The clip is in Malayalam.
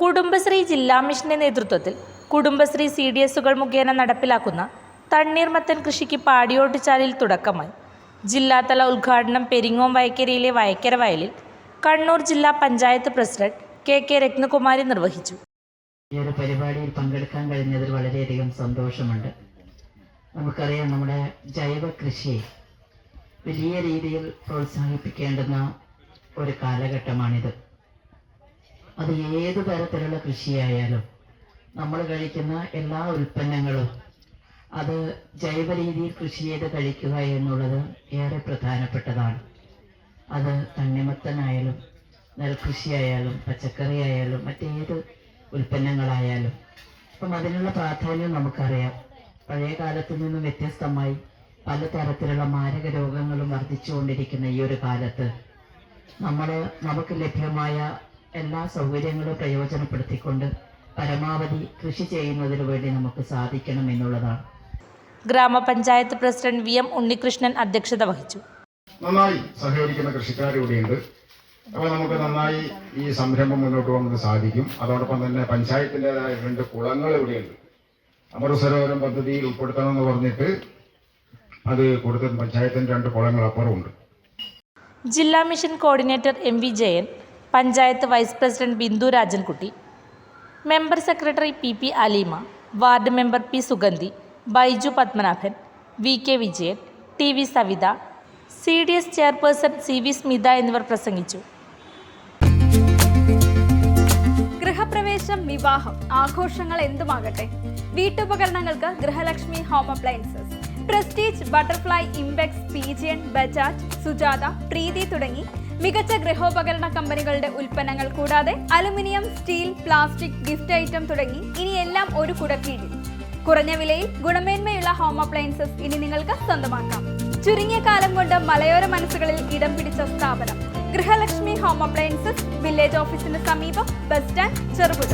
കുടുംബശ്രീ ജില്ലാ മിഷന്റെ നേതൃത്വത്തിൽ കുടുംബശ്രീ സി ഡി എസുകൾ മുഖേന നടപ്പിലാക്കുന്ന തണ്ണീർമത്തൻ കൃഷിക്ക് പാടിയോട്ടുചാലിൽ തുടക്കമായി. ജില്ലാതല ഉദ്ഘാടനം പെരിങ്ങോം വയക്കരയിലെ വയക്കര വയലിൽ കണ്ണൂർ ജില്ലാ panchayat president K K Rathnakumari നിർവഹിച്ചു. പരിപാടിയിൽ പങ്കെടുക്കാൻ കഴിഞ്ഞതിൽ വളരെയധികം സന്തോഷമുണ്ട്. നമുക്കറിയാം നമ്മുടെ ജൈവ കൃഷിയെ വലിയ രീതിയിൽ പ്രോത്സാഹിപ്പിക്കേണ്ടുന്ന ഒരു കാലഘട്ടമാണിത്. അത് ഏത് തരത്തിലുള്ള കൃഷിയായാലും നമ്മൾ കഴിക്കുന്ന എല്ലാ ഉൽപ്പന്നങ്ങളും അത് ജൈവ രീതിയിൽ കൃഷി ചെയ്ത് കഴിക്കുക എന്നുള്ളത് ഏറെ പ്രധാനപ്പെട്ടതാണ്. അത് തണ്ണിമത്തനായാലും നെൽകൃഷിയായാലും പച്ചക്കറി ആയാലും മറ്റേത് ഉൽപ്പന്നങ്ങളായാലും. അപ്പം അതിനുള്ള പ്രാധാന്യം നമുക്കറിയാം. പഴയ കാലത്തു നിന്നും വ്യത്യസ്തമായി പലതരത്തിലുള്ള മാരക രോഗങ്ങളും വർദ്ധിച്ചുകൊണ്ടിരിക്കുന്ന ഈ ഒരു കാലത്ത് നമ്മൾ നമുക്ക് ലഭ്യമായ എല്ലാ സൗകര്യങ്ങളും പ്രയോജനപ്പെടുത്തിക്കൊണ്ട് പരമാവധി കൃഷി ചെയ്യുന്നതിന് വേണ്ടി നമുക്ക് സാധിക്കണം എന്നുള്ളതാണ്. ഗ്രാമപഞ്ചായത്ത് പ്രസിഡന്റ് വി എം ഉണ്ണികൃഷ്ണൻ അധ്യക്ഷത വഹിച്ചു. നന്നായി സഹകരിക്കുന്ന കൃഷിക്കാർ ഇവിടെയുണ്ട്. അപ്പോൾ നമുക്ക് നന്നായി ഈ സംരംഭം മുന്നോട്ട് പോകുന്നത് സാധിക്കും. അതോടൊപ്പം തന്നെ പഞ്ചായത്തിന്റെതായ രണ്ട് കുളങ്ങൾ ഇവിടെയുണ്ട്. അമൃതസരോവരം പദ്ധതിയിൽ ഉൾപ്പെടുത്തണം എന്ന് പറഞ്ഞിട്ട് അത് കൊടുത്ത പഞ്ചായത്തിന് രണ്ട് കുളങ്ങൾ അപ്പുറമുണ്ട്. ജില്ലാ mission coordinator M V Jayan panchayat vice president Bindu Rajankutty member secretary P P Aleema ward member P Suganthi Baiju Padmanabhan V K Vijayan T V Savitha C D S chairperson C V Smitha എന്നിവർ പ്രസംഗിച്ചു. ഗൃഹപ്രവേശം വിവാഹം ആഘോഷങ്ങൾ എന്തുമാകട്ടെ? വീട്ടുപകരണങ്ങൾക്ക് Grihalakshmi home appliances Prestige Butterfly Impex Pigeon Bajaj Sujatha Preethi തുടങ്ങി മികച്ച ഗൃഹോപകരണ കമ്പനികളുടെ ഉൽപ്പന്നങ്ങൾ കൂടാതെ aluminium steel plastic gift item തുടങ്ങി ഇനിയെല്ലാം ഒരു കുടക്കീഴിൽ. കുറഞ്ഞ വിലയിൽ ഗുണമേന്മയുള്ള ഹോം അപ്ലയൻസസ് ഇനി നിങ്ങൾക്ക് സ്വന്തമാക്കാം. ചുരുങ്ങിയ കാലം കൊണ്ട് മലയോര മനസ്സുകളിൽ ഇടം പിടിച്ച സ്ഥാപനം. ഗൃഹലക്ഷ്മി ഹോം അപ്ലയൻസസ് വില്ലേജ് ഓഫീസിന് സമീപം ബസ് സ്റ്റാൻഡ് ചെറുപുഴ.